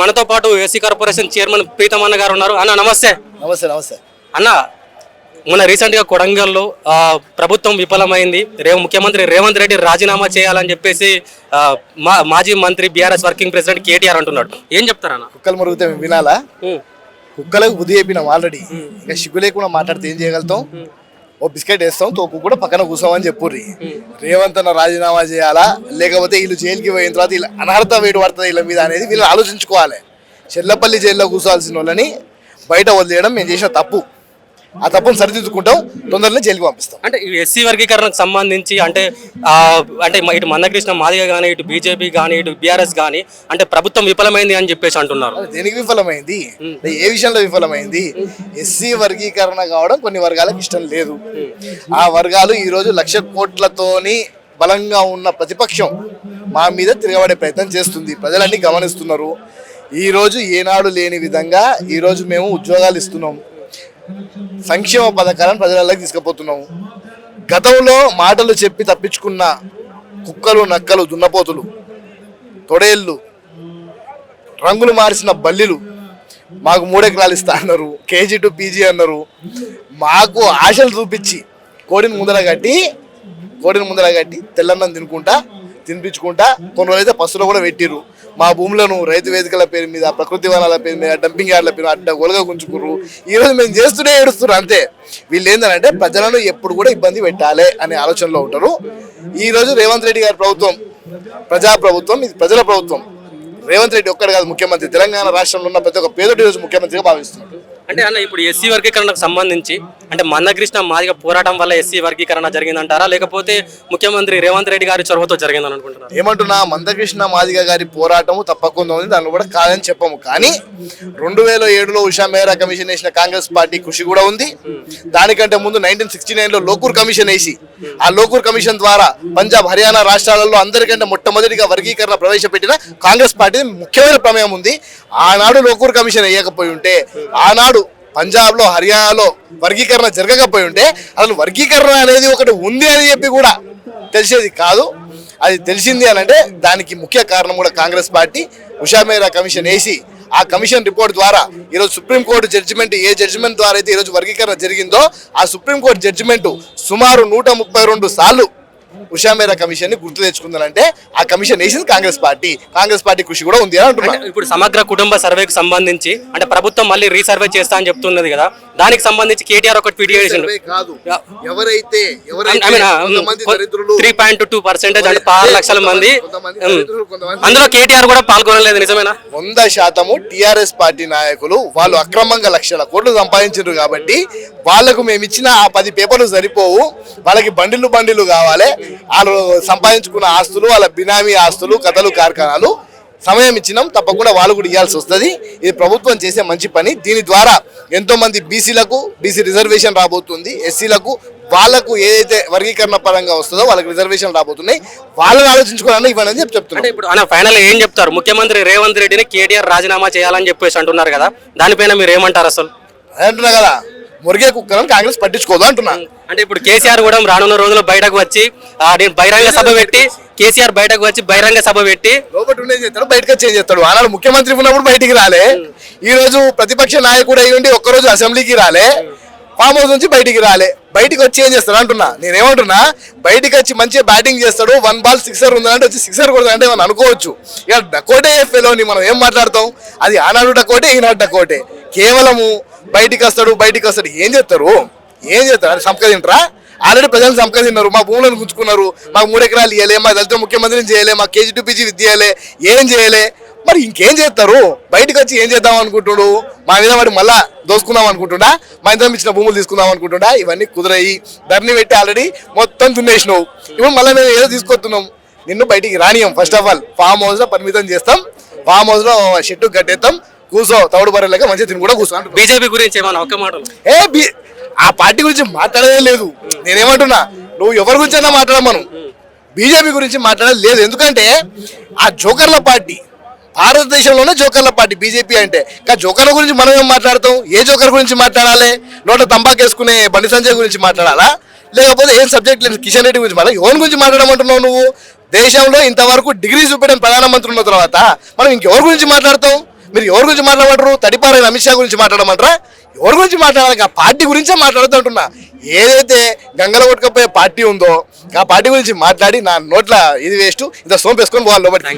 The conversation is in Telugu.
మనతో పాటు ఏసీ కార్పొరేషన్ చైర్మన్ ప్రీతం అన్న గారు ఉన్నారు. అన్న నమస్తే. నమస్తే నమస్తే. అన్న మొన్న రీసెంట్గా కొడంగల్లో ప్రభుత్వం విఫలమైంది. రేవు ముఖ్యమంత్రి రేవంత్ రెడ్డి రాజీనామా చేయాలని చెప్పేసి మాజీ మంత్రి బీఆర్ఎస్ వర్కింగ్ ప్రెసిడెంట్ కేటీఆర్ అంటున్నాడు. ఏం చెప్తారన్న కుక్కలు మరుగుతే వినాలా? కుక్కలకు బుద్ధి చెప్పినాం ఆల్రెడీ. ఇక సిగ్గు లేకుండా మాట్లాడితే ఏం చేయగలుగుతాం? ఓ బిస్కెట్ వేస్తాం తోపు కూడా పక్కన కూర్చోమని చెప్పుర్రి. రేవంత్ అన్న రాజీనామా చేయాలా? లేకపోతే వీళ్ళు జైలుకి పోయిన తర్వాత వీళ్ళు అనర్హత వేడి పడుతుంది వీళ్ళ మీద అనేది వీళ్ళు ఆలోచించుకోవాలి. చెల్లపల్లి జైల్లో కూర్చోవాల్సిన వాళ్ళని బయట వదిలేయడం మేము చేసిన తప్పు. ఆ తప్పును సరిదిద్దుకుంటాం తొందరలో జైలుకి పంపిస్తాం. అంటే ఈ ఎస్సీ వర్గీకరణకు సంబంధించి అంటే అంటే ఇటు మందకృష్ణ మాదిగ కానీ ఇటు బీజేపీ కానీ ఇటు బీఆర్ఎస్ కానీ అంటే ప్రభుత్వం విఫలమైంది అని చెప్పేసి అంటున్నారు. దేనికి విఫలమైంది? ఏ విషయంలో విఫలమైంది? ఎస్సీ వర్గీకరణ కావడం కొన్ని వర్గాలకు ఇష్టం లేదు. ఆ వర్గాలు ఈ రోజు లక్ష కోట్లతోని బలంగా ఉన్న ప్రతిపక్షం మా మీద తిరగబడే ప్రయత్నం చేస్తుంది. ప్రజలన్నీ గమనిస్తున్నారు. ఈ రోజు ఏనాడు లేని విధంగా ఈ రోజు మేము ఉద్యోగాలు ఇస్తున్నాం. సంక్షేమ పథకాలను ప్రజలలోకి తీసుకుపోతున్నాము. గతంలో మాటలు చెప్పి తప్పించుకున్న కుక్కలు నక్కలు దున్నపోతులు తొడేళ్ళు రంగులు మార్చిన బల్లిలు మాకు మూడెకరాలు ఇస్తా అన్నారు. కేజీ టు పీజీ అన్నారు. మాకు ఆశలు చూపించి కోడిని ముందర కట్టి కోడిని ముందర కట్టి తెల్లన్నం తినుకుంటా తినిపించుకుంటా కొన్ని రోజులైతే పసులో కూడా పెట్టిర్రు. మా భూములను రైతు వేదికల పేరు మీద ప్రకృతి వనాల పేరు మీద డంపింగ్ యార్డ్ల పేరు అడ్డ గొలగ గుంజుకుర్రు. ఈ రోజు మేము చేస్తూనే ఏడుస్తున్నారు అంతే. వీళ్ళు ఏంటంటే ప్రజలను ఎప్పుడు కూడా ఇబ్బంది పెట్టాలి అనే ఆలోచనలో ఉంటారు. ఈ రోజు రేవంత్ రెడ్డి గారి ప్రభుత్వం ప్రజా ప్రభుత్వం ఇది ప్రజల ప్రభుత్వం. రేవంత్ రెడ్డి ఒక్కడు కాదు ముఖ్యమంత్రి. తెలంగాణ రాష్ట్రంలో ఉన్న ప్రతి ఒక్క పేదోటి రోజు ముఖ్యమంత్రిగా భావిస్తున్నాడు అంటే అన్న ఇప్పుడు ఎస్సీ వర్గీకరణకు సంబంధించి అంటే మందకృష్ణ మాదిగ పోరాటం వల్ల ఎస్సీ వర్గీకరణ జరిగిందంటారా? లేకపోతే ముఖ్యమంత్రి రేవంత్ రెడ్డి గారి చొరవతో జరిగిందని అనుకుంటున్నారు? ఏమంటున్నా? మందకృష్ణ మాదిగ గారి పోరాటము తప్పకుండా ఉంది. దానిలో కూడా కాదని చెప్పము. కానీ రెండు వేల ఏడులో ఉషా మేరా కమిషన్ వేసిన కాంగ్రెస్ పార్టీ కృషి కూడా ఉంది. దానికంటే ముందు నైన్టీన్ సిక్స్టీ నైన్లో లోకూర్ కమిషన్ వేసి ఆ లోకూర్ కమిషన్ ద్వారా పంజాబ్ హర్యానా రాష్ట్రాలలో అందరికంటే మొట్టమొదటిగా వర్గీకరణ ప్రవేశపెట్టిన కాంగ్రెస్ పార్టీ ముఖ్యమైన ప్రమేయం ఉంది. ఆనాడు లోకూర్ కమిషన్ వేయకపోయి ఉంటే ఆనాడు పంజాబ్లో హర్యానాలో వర్గీకరణ జరగకపోయి ఉంటే అసలు వర్గీకరణ అనేది ఒకటి ఉంది అని చెప్పి కూడా తెలిసేది కాదు. అది తెలిసింది అని అంటే దానికి ముఖ్య కారణం కూడా కాంగ్రెస్ పార్టీ. ఉషామేరా కమిషన్ వేసి ఆ కమిషన్ రిపోర్ట్ ద్వారా ఈరోజు సుప్రీంకోర్టు జడ్జిమెంట్ ఏ జడ్జిమెంట్ ద్వారా అయితే ఈరోజు వర్గీకరణ జరిగిందో ఆ సుప్రీంకోర్టు జడ్జిమెంట్ సుమారు నూట ముప్పై రెండు సార్లు ఉషా మేరా కమిషన్ని గుర్తు తెచ్చుకుందనంటే ఆ కమిషన్ వేసింది కాంగ్రెస్ పార్టీ. కాంగ్రెస్ పార్టీ కృషి కూడా ఉంది అని అంటున్నా. అంటే ఇప్పుడు సమగ్ర కుటుంబ సర్వేకి సంబంధించి అంటే ప్రభుత్వం మళ్ళీ రీసర్వే చేస్తా అని చెప్తున్నది కదా దానికి సంబంధించి కేటీఆర్ ఒక ట్వీట్ చేసిండు. కాదు. ఎవరైతే త్రీ పాయింట్ టూ పర్సెంటేజ్ అంటే ఆరు లక్షల మంది అందులో కేటీఆర్ కూడా పాల్గొనలేదు నిజమేనా? వంద శాతము టిఆర్ఎస్ పార్టీ నాయకులు వాళ్ళు అక్రమంగా లక్షల కోట్లు సంపాదించారు కాబట్టి వాళ్ళకు మేము ఇచ్చిన ఆ పది పేపర్లు సరిపోవు వాళ్ళకి బండిలు బండిలు కావాలి వాళ్ళు సంపాదించుకున్న ఆస్తులు వాళ్ళ బినామీ ఆస్తులు కథలు కార్ఖానాలు సమయం ఇచ్చినాం తప్పకుండా వాళ్ళు కూడా ఇవ్వాల్సి వస్తుంది. ఇది ప్రభుత్వం చేసే మంచి పని. దీని ద్వారా ఎంతో మంది బీసీలకు బీసీ రిజర్వేషన్ రాబోతుంది. ఎస్సీలకు వాళ్ళకు ఏదైతే వర్గీకరణ పరంగా వస్తుందో వాళ్ళకి రిజర్వేషన్ రాబోతున్నాయి. వాళ్ళని ఆలోచించుకోవాలని ఇవ్వండి అని చెప్పి చెప్తున్నాం. అంటే ఇప్పుడు ఆయన ఫైనల్ ఏం చెప్తారు? ముఖ్యమంత్రి రేవంత్ రెడ్డిని కేటీఆర్ రాజీనామా చేయాలని చెప్పేసి అంటున్నారు కదా. దానిపైన మీరు ఏమంటారు అసలు? అదే అంటున్నా కదా. మురిగే కుక్కలను కాంగ్రెస్ పట్టించుకోదు అంటున్నా. అంటే ఇప్పుడు కేసీఆర్ కూడా రానున్న రోజుల్లో బయటకు వచ్చి నేను బహిరంగ సభ పెట్టి కేసీఆర్ బయటకు వచ్చి బహిరంగ సభ పెట్టి. లోపల ఉండేది చేస్తాడు బయటకు వచ్చి ఏం చేస్తాడు? ఆనాడు ముఖ్యమంత్రి ఉన్నప్పుడు బయటికి రాలే. ఈ రోజు ప్రతిపక్ష నాయకుడు అయి ఉండి ఒక్కరోజు అసెంబ్లీకి రాలే. ఫామ్ హౌస్ నుంచి బయటికి రాలే. బయటికి వచ్చి ఏం చేస్తాడు అంటున్నా? నేనేమంటున్నా బయటికి వచ్చి మంచిగా బ్యాటింగ్ చేస్తాడు వన్ బాల్ సిక్సర్ ఉందంటే వచ్చి సిక్సర్ కొడతాడు అంటే మనం అనుకోవచ్చు. ఇక డకోటే ఫెలోని మనం ఏం మాట్లాడతాం? అది ఆనాడు డకోటే ఈనాడు డకోటే కేవలము బయటికి వస్తాడు బయటికి వస్తాడు. ఏం చేస్తారు? ఏం చేస్తారు? అది తింటారా? ఆల్రెడీ ప్రజలు సంపదిన్నారు మా భూములను గుంజుకున్నారు. మాకు మూడు ఎకరాలు ఇవ్వలే మా దళిత ముఖ్యమంత్రిని చేయలే మా కేజీ టు పీజీ విద్య ఏం చేయలే. మరి ఇంకేం చేస్తారు? బయటకు వచ్చి ఏం చేద్దాం అనుకుంటుడు? మా మీద వాడు మళ్ళా దోసుకుందాం అనుకుంటుండా? మా ఇద్దరం ఇచ్చిన భూములు తీసుకుందాం అనుకుంటుండా? ఇవన్నీ కుదరయి. ధరని పెట్టి ఆల్రెడీ మొత్తం దున్నేసినావు. ఇప్పుడు మళ్ళీ మేము ఏదో తీసుకొస్తున్నాం. నిన్ను బయటికి రానియం ఫస్ట్ ఆఫ్ ఆల్ ఫామ్ హౌస్లో పరిమితం చేస్తాం. ఫామ్ హౌస్లో షెట్టు కట్టేస్తాం. కూర్చో తౌడు బర్రెలక మంచిగా తిని కూడా కూర్చో. బీజేపీ గురించి ఏమన్నా ఒక్క మాటలు? ఏ బి- ఆ పార్టీ గురించి మాట్లాడదే లేదు. నేనేమంటున్నా నువ్వు ఎవరి గురించి అయినా మాట్లాడమను. బీజేపీ గురించి మాట్లాడేది లేదు. ఎందుకంటే ఆ జోకర్ల పార్టీ భారతదేశంలోనే జోకర్ల పార్టీ బీజేపీ అంటే. కానీ జోకర్ల గురించి మనం ఏం మాట్లాడతాం? ఏ జోకర్ గురించి మాట్లాడాలి? నోట తంబాకు వేసుకునే బండి సంజయ్ గురించి మాట్లాడాలా? లేకపోతే ఏం సబ్జెక్ట్ లేదు? కిషన్ రెడ్డి గురించి మాట్లాడాలి? ఎవరి గురించి మాట్లాడమంటున్నావు నువ్వు? దేశంలో ఇంతవరకు డిగ్రీ చూపెట్టిన ప్రధానమంత్రి ఉన్న తర్వాత మనం ఇంకెవరి గురించి మాట్లాడతాం? మీరు ఎవరి గురించి మాట్లాడమంటారు? తడిపారైన అమిత్ షా గురించి మాట్లాడమంటారా? ఎవరి గురించి మాట్లాడాలి? ఆ పార్టీ గురించే మాట్లాడుతుంటున్నా ఏదైతే గంగల కొట్టుకపోయే పార్టీ ఉందో ఆ పార్టీ గురించి మాట్లాడి నా నోట్ల ఇది వేస్ట్. ఇంత సోంపేసుకొని పోవాలి లోపలికి.